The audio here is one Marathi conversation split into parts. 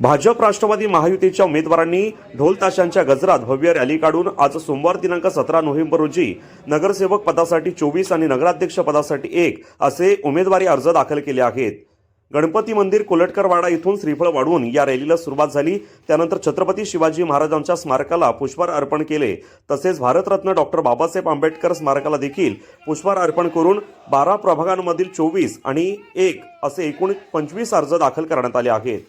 भाजप राष्ट्रवादी महायुतीच्या उमेदवारांनी ढोल ताशांच्या गजरात भव्य रॅली काढून आज सोमवार दिनांक सतरा नोव्हेंबर रोजी नगरसेवक पदासाठी चोवीस आणि नगराध्यक्ष पदासाठी एक असे उमेदवारी अर्ज दाखल केले आहेत. गणपती मंदिर कोलटकरवाडा इथून श्रीफळ वाढवून या रॅलीला सुरुवात झाली. त्यानंतर छत्रपती शिवाजी महाराजांच्या स्मारकाला पुष्पहार अर्पण केले. तसेच भारतरत्न डॉक्टर बाबासाहेब आंबेडकर स्मारकाला देखील पुष्पहार अर्पण करून बारा प्रभागांमधील चोवीस आणि एक असे एकूण पंचवीस अर्ज दाखल करण्यात आले आहेत.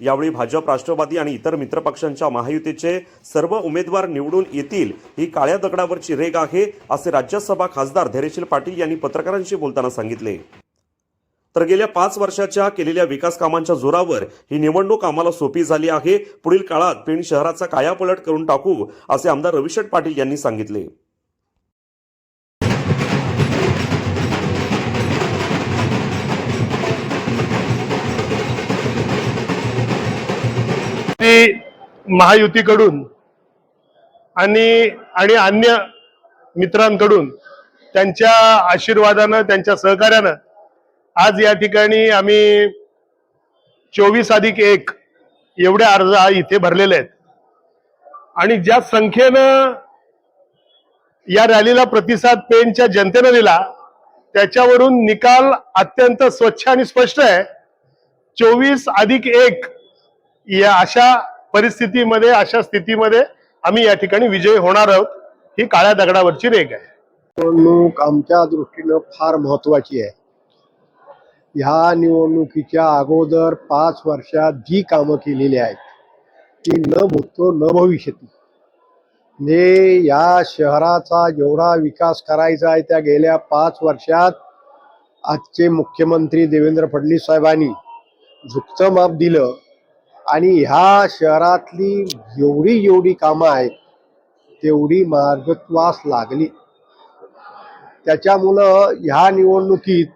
यावेळी भाजप राष्ट्रवादी आणि इतर मित्रपक्षांच्या महायुतीचे सर्व उमेदवार निवडून येतील ही काळ्या दगडावरची रेग आहे असे राज्यसभा खासदार धैर्यशील पाटील यांनी पत्रकारांशी बोलताना सांगितले. तर गेल्या पाच वर्षाच्या केलेल्या विकास कामांच्या जोरावर ही निवडणूक आम्हाला सोपी झाली आहे. पुढील काळात पेण शहराचा कायापलट करून टाकू असे आमदार रविशट पाटील यांनी सांगितले. ती महायुतीकडून आणि आणि अन्य मित्रांकडून त्यांच्या आशीर्वादानं त्यांच्या सहकार्यानं आज या ठिकाणी आम्ही चोवीस अधिक एक एवढे अर्ज इथे भरलेले आहेत. आणि ज्या संख्येनं या रॅलीला प्रतिसाद पेनच्या जनतेनं दिला त्याच्यावरून निकाल अत्यंत स्वच्छ आणि स्पष्ट आहे. चोवीस अधिक एक या अशा परिस्थितीमध्ये अशा स्थितीमध्ये आम्ही या ठिकाणी विजयी होणार आहोत. ही काळ्या दगडावरची रेग आहे. निवडणूक आमच्या दृष्टीनं फार महत्वाची आहे. ह्या निवडणुकीच्या अगोदर पाच वर्षात जी कामं केलेली आहेत ती न भूतो न भविष्यती. म्हणजे या शहराचा जेवढा विकास करायचा आहे त्या गेल्या पाच वर्षात आजचे मुख्यमंत्री देवेंद्र फडणवीस साहेबांनी झुकतं माप दिलं आणि ह्या शहरातली जेवढी जेवढी कामं आहेत तेवढी मार्गत्वास लागली. त्याच्यामुळं ह्या निवडणुकीत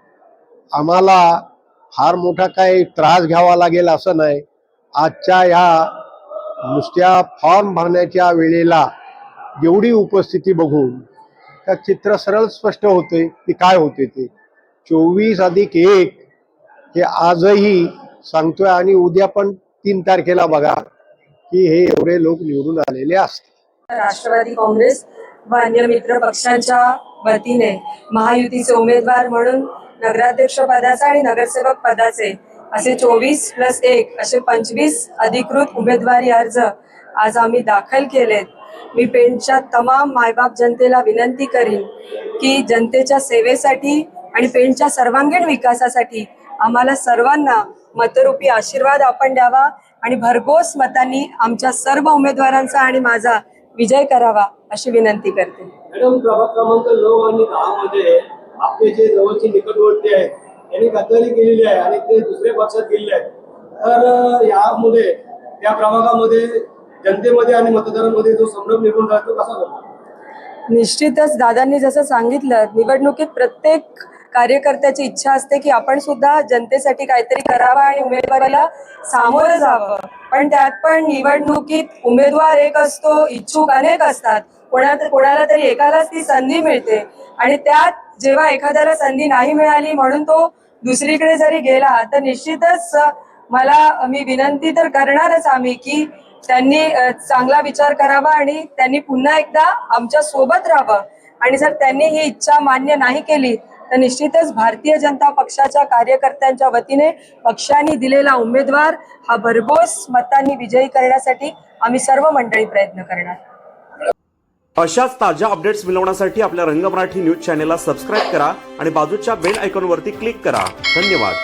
आम्हाला फार मोठा काही त्रास घ्यावा लागेल असं नाही. आजच्या ह्या नुसत्या फॉर्म भरण्याच्या वेळेला जेवढी उपस्थिती बघून त्या चित्र सरळ स्पष्ट होते की काय होते ते. चोवीस अधिक एक हे आजही सांगतोय आणि उद्या पण तीन तारखेला बघा की हे एवढे लोक निवडून आलेले असतात राष्ट्रवादी काँग्रेस व अन्य मित्र पक्षांच्या वतीने महायुतीचे उमेदवार म्हणून नगराध्यक्ष पदाचे आणि नगरसेवक पदाचे असे चोवीस प्लस एक असे पंचवीस अधिकृत उमेदवारी अर्ज आज आम्ही दाखल केलेत. मी पेंटच्या तमाम मायबाप जनतेला विनंती करीन की जनतेच्या सेवेसाठी आणि पेंटच्या सर्वांगीण विकासासाठी आम्हाला सर्वांना मतरूपी आशीर्वाद आपण द्यावा आणि भरघोस मतांनी आमच्या सर्व उमेदवारांचा आणि माझा विजय करावा अशी विनंती करते. मॅडम प्रभाग क्रमांक नऊ आणि दहा मध्ये आपले जे जवळचे निकटवर्ती आहेत त्यांनी गद्दारी केलेली आहे आणि ते दुसऱ्या पक्षात गेलेले आहेत. तर यामुळे या प्रभागामध्ये जनतेमध्ये आणि मतदारांमध्ये जो संभ्रम निर्माण झाला तो कसा झाला? निश्चितच दादांनी जसं सांगितलं निवडणुकीत प्रत्येक कार्यकर्त्याची इच्छा असते की आपण सुद्धा जनतेसाठी काहीतरी करावं आणि उमेदवाराला सामोरं जावं. पण त्यात पण निवडणुकीत उमेदवार एक असतो इच्छुक अनेक असतात. कोणा कोणाला तरी एकालाच ती संधी मिळते. आणि त्यात जेव्हा एखाद्याला संधी नाही मिळाली म्हणून तो दुसरीकडे जरी गेला तर निश्चितच मला मी विनंती तर करणारच आम्ही की त्यांनी चांगला विचार करावा आणि त्यांनी पुन्हा एकदा आमच्यासोबत राहावं. आणि जर त्यांनी ही इच्छा मान्य नाही केली तर निश्चितच भारतीय जनता पक्षाच्या कार्यकर्त्यांच्या वतीने पक्षाने दिलेला उमेदवार हा भरघोस मतांनी विजयी करण्यासाठी आम्ही सर्व मंडळी प्रयत्न करणार. अशाच ताज्या अपडेट्स मिळवण्यासाठी आपल्या रंग मराठी न्यूज चॅनेलला सबस्क्राईब करा आणि बाजूच्या बेल आयकॉनवरती क्लिक करा. धन्यवाद.